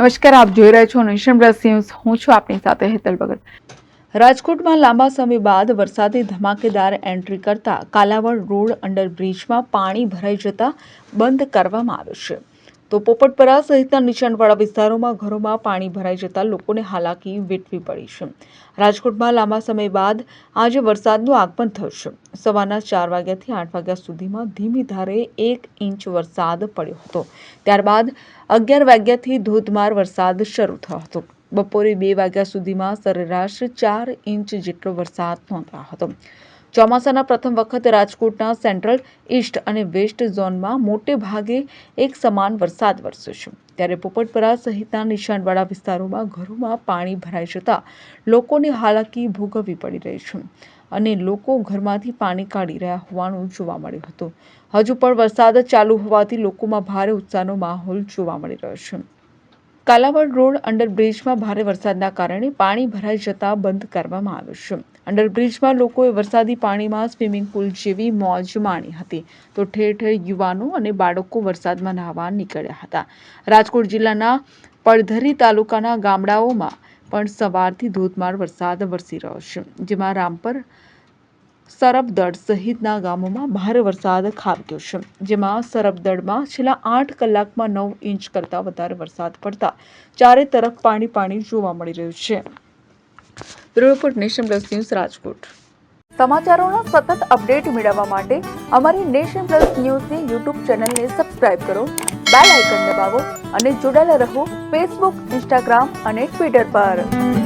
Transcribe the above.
નમસ્કાર, આપ જોઈ રહ્યા છો નેશન ન્યૂઝ. હું છું આપની સાથે હેતલ ભગત. રાજકોટમાં લાંબા સમય બાદ વરસાદી ધમાકેદાર એન્ટ્રી કરતા કાલાવડ રોડ અંડરબ્રિજમાં પાણી ભરાઈ જતા બંધ કરવામાં આવ્યું છે. તો પોપટપરા સહિતના નીચાણવાળા વિસ્તારોમાં ઘરોમાં પાણી ભરાઈ જતા લોકોને હાલાકી વેઠવી પડી છે. રાજકોટમાં લાંબા સમય બાદ આજે વરસાદનું આગમન છે. સવારના ચાર વાગ્યાથી આઠ વાગ્યા સુધીમાં ધીમી ધારે એક ઇંચ વરસાદ પડ્યો હતો. ત્યારબાદ અગિયાર વાગ્યાથી ધોધમાર વરસાદ શરૂ થયો હતો. બપોરે બે વાગ્યા સુધીમાં સરેરાશ ચાર ઇંચ જેટલો વરસાદ નોંધાયો હતો. ચોમાસાના પ્રથમ વખત રાજકોટના સેન્ટ્રલ ઈસ્ટ અને વેસ્ટ ઝોનમાં મોટે ભાગે એક સમાન વરસાદ વરસ્યો છે. ત્યારે પોપટપરા સહિતના નિશાનવાળા વિસ્તારોમાં ઘરોમાં પાણી ભરાઈ જતા લોકોને હાલાકી ભોગવવી પડી રહી છે અને લોકો ઘરમાંથી પાણી કાઢી રહ્યા હોવાનું જોવા મળ્યું હતું. હજુ પણ વરસાદ ચાલુ હોવાથી લોકોમાં ભારે ઉત્સાહનો માહોલ જોવા મળી રહ્યો છે. કાલાવડ રોડ અંડરબ્રિજમાં ભારે વરસાદના કારણે પાણી ભરાઈ જતા બંધ કરવામાં આવ્યો છે. અંડરબ્રિજમાં લોકોએ વરસાદી પાણીમાં સ્વિમિંગ પુલ જેવી મોજ માણી હતી. તો ઠેર ઠેર યુવાનો અને બાળકો વરસાદમાં નહાવા નીકળ્યા હતા. રાજકોટ જિલ્લાના પડધરી તાલુકાના ગામડાઓમાં પણ સવારથી ધોધમાર વરસાદ વરસી રહ્યો છે, જેમાં રામપર સરબદડ સહિતના ગામોમાં ભારે વરસાદ ખાબક્યો છે, જેમાં સરબદડમાં છેલ્લા આઠ કલાકમાં નવ ઇંચ કરતાં વધારે વરસાદ પડતા ચારે તરફ પાણી પાણી જોવા મળી રહ્યું છે. Report Nation plus news Rajkot. સમાચારોના સતત અપડેટ મેળવવા માટે અમારી નેશન પ્લસ ન્યૂઝની યુટ્યુબ ચેનલને સબસ્ક્રાઇબ કરો, બેલ આઇકન દબાવો અને જોડાયેલા રહો ફેસબુક, ઇન્સ્ટાગ્રામ અને ટ્વિટર પર.